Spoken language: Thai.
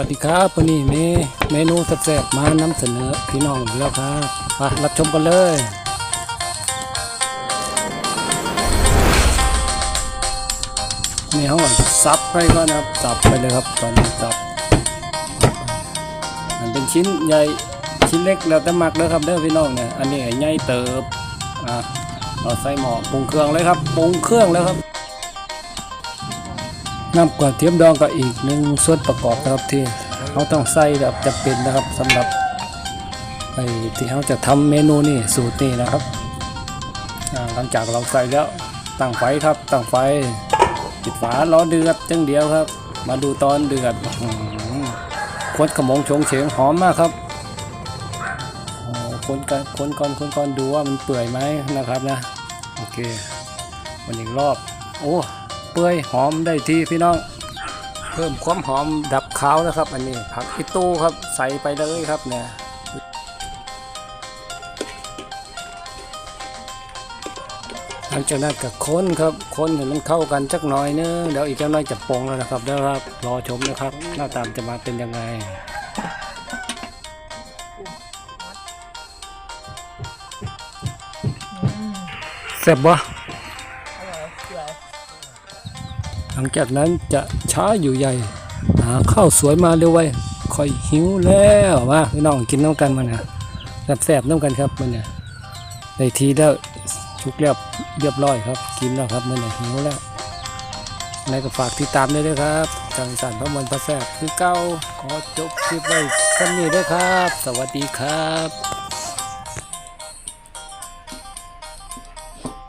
ัสดีครับวันนี้มีเมนูแซ่บๆมานำเสนอพี่น้องอีกแล้วครับมารับชมกันเลยนี่เขาก็ซับไปก่อนนะครับซับไปเลยครับตอนนี้ซับมันเป็นชิ้นใหญ่ชิ้นเล็กแล้วแต่มักเด้อครับเด้อพี่น้องเนี่ยอันนี้ใหญ่เติบอะเราใส่หม้อปรุงเครื่องเลยครับปรุงเครื่องแล้วครับ น้ำกระเทียมดองก็อีกหนึ่งส่วนประกอบนะครับที่เราต้องใส่แบบจำเป็นนะครับสำหรับไอ้ที่เราจะทำเมนูนี่สูตรนี่นะครับหลังจากเราใส่แล้วตั้งไฟครับตั้งไฟปิดฝารอเดือดจังเดียวครับ มาดูตอนเดือดอควนขมงชงเฉงหอมมากครับคนกันคนก่อนคนก่อนดูว่ามันเปื่อยไหมนะครับนะโอเควันอีกรอบโอ้ เปื่อยหอมได้ที่พี่น้อง เพิ่มความหอมดับขาวนะครับ อันนี้ผักอิตูครับใส่ไปเลยครับเนี่ยหลังจากนั้นก็ค้นครับค้นให้มันเข้ากันจักหน่อยนึงเดี๋ยวอีกจักหน่อยจะปรุงแล้วนะครับเดี๋ยวครับรอชมนะครับ หน้าตามจะมาเป็นยังไงแซ่บบ่ หลังจากนั้นจะช้าอยู่ใหญ่หาข้าวสวยมาเร็วไว้คอยหิวแล้วมาพี่น้องกินน้ำกันมาเนี่ยแซ่บๆน้ำกันครับมันเนี่ยในทีแล้วชุกเรียบเรียบร้อยครับ กินแล้วครับมันเนี่ยหิวแล้วในก็ฝากติดตามได้วยครับจังสันพระมันพระแซ่บคือเก้าขอจบคลิปไว้สั้นนี้ด้วยครับ สวัสดีครับ